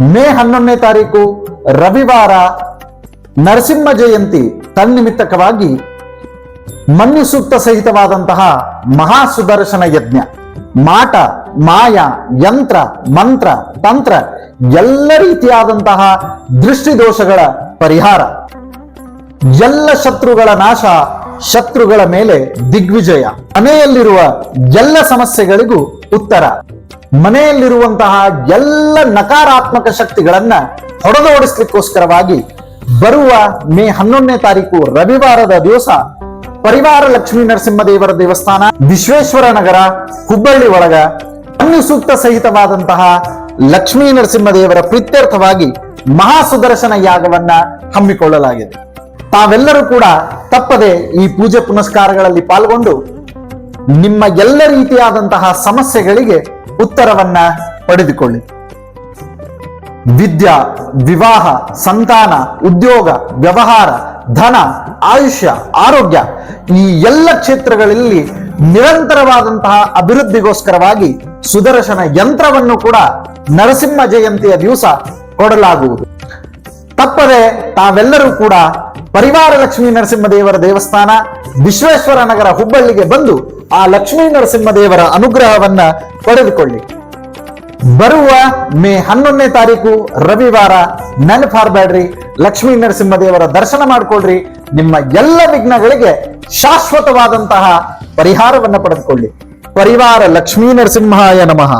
ಮೇ ಹನ್ನೊಂದನೇ ತಾರೀಕು ರವಿವಾರ ನರಸಿಂಹ ಜಯಂತಿ ತನ್ನಿಮಿತ್ತಕವಾಗಿ ಮಣ್ಣು ಸೂಕ್ತ ಸಹಿತವಾದಂತಹ ಮಹಾ ಸುದರ್ಶನ ಯಜ್ಞ. ಮಾಟ, ಮಾಯ, ಯಂತ್ರ, ಮಂತ್ರ, ತಂತ್ರ ಎಲ್ಲ ರೀತಿಯಾದಂತಹ ದೃಷ್ಟಿದೋಷಗಳ ಪರಿಹಾರ. ಎಲ್ಲ ಶತ್ರುಗಳ ನಾಶ ಶತ್ರುಗಳ ಮೇಲೆ ದಿಗ್ವಿಜಯ. ಮನೆಯಲ್ಲಿರುವ ಎಲ್ಲ ಸಮಸ್ಯೆಗಳಿಗೂ ಉತ್ತರ. ಮನೆಯಲ್ಲಿರುವಂತಹ ಎಲ್ಲ ನಕಾರಾತ್ಮಕ ಶಕ್ತಿಗಳನ್ನ ಹೊಡೆದೋಡಿಸ್ಲಿಕ್ಕೋಸ್ಕರವಾಗಿ ಬರುವ ಮೇ ಹನ್ನೊಂದನೇ ತಾರೀಕು ರವಿವಾರದ ದಿವಸ ಪರಿವಾರ ಲಕ್ಷ್ಮೀ ನರಸಿಂಹದೇವರ ದೇವಸ್ಥಾನ, ವಿಶ್ವೇಶ್ವರ ನಗರ, ಹುಬ್ಬಳ್ಳಿ ಒಳಗ ಅನ್ನು ಸೂಕ್ತ ಸಹಿತವಾದಂತಹ ಲಕ್ಷ್ಮೀ ನರಸಿಂಹದೇವರ ಪ್ರೀತ್ಯರ್ಥವಾಗಿ ಮಹಾ ಸುದರ್ಶನ ಯಾಗವನ್ನ ಹಮ್ಮಿಕೊಳ್ಳಲಾಗಿದೆ. ತಾವೆಲ್ಲರೂ ಕೂಡ ತಪ್ಪದೆ ಈ ಪೂಜೆ ಪುನಸ್ಕಾರಗಳಲ್ಲಿ ಪಾಲ್ಗೊಂಡು ನಿಮ್ಮ ಎಲ್ಲ ರೀತಿಯಾದಂತಹ ಸಮಸ್ಯೆಗಳಿಗೆ ಉತ್ತರವನ್ನ ಪಡೆದುಕೊಳ್ಳಿ. ವಿದ್ಯಾ, ವಿವಾಹ, ಸಂತಾನ, ಉದ್ಯೋಗ, ವ್ಯವಹಾರ, ಧನ, ಆಯುಷ್ಯ, ಆರೋಗ್ಯ ಈ ಎಲ್ಲ ಕ್ಷೇತ್ರಗಳಲ್ಲಿ ನಿರಂತರವಾದಂತಹ ಅಭಿವೃದ್ಧಿಗೋಸ್ಕರವಾಗಿ ಸುದರ್ಶನ ಯಂತ್ರವನ್ನು ಕೂಡ ನರಸಿಂಹ ಜಯಂತಿಯ ದಿವಸ ಕೊಡಲಾಗುವುದು. ತಪ್ಪದೆ ತಾವೆಲ್ಲರೂ ಕೂಡ ಪರಿವಾರ ಲಕ್ಷ್ಮೀ ನರಸಿಂಹದೇವರ ದೇವಸ್ಥಾನ ವಿಶ್ವೇಶ್ವರ ನಗರ ಹುಬ್ಬಳ್ಳಿಗೆ ಬಂದು ಆ ಲಕ್ಷ್ಮೀ ನರಸಿಂಹದೇವರ ಅನುಗ್ರಹವನ್ನ ಪಡೆದುಕೊಳ್ಳಿ. ಬರುವ ಮೇ ಹನ್ನೊಂದನೇ ತಾರೀಕು ರವಿವಾರ ನೆನಪಾರಬೇಡ್ರಿ ಲಕ್ಷ್ಮೀ ನರಸಿಂಹದೇವರ ದರ್ಶನ ಮಾಡಿಕೊಳ್ಳ್ರಿ ನಿಮ್ಮ ಎಲ್ಲ ವಿಘ್ನಗಳಿಗೆ ಶಾಶ್ವತವಾದಂತಹ ಪರಿಹಾರವನ್ನು ಪಡೆದುಕೊಳ್ಳಿ. ಪರಿವಾರ ಲಕ್ಷ್ಮೀ ನರಸಿಂಹಾಯ ನಮಃ.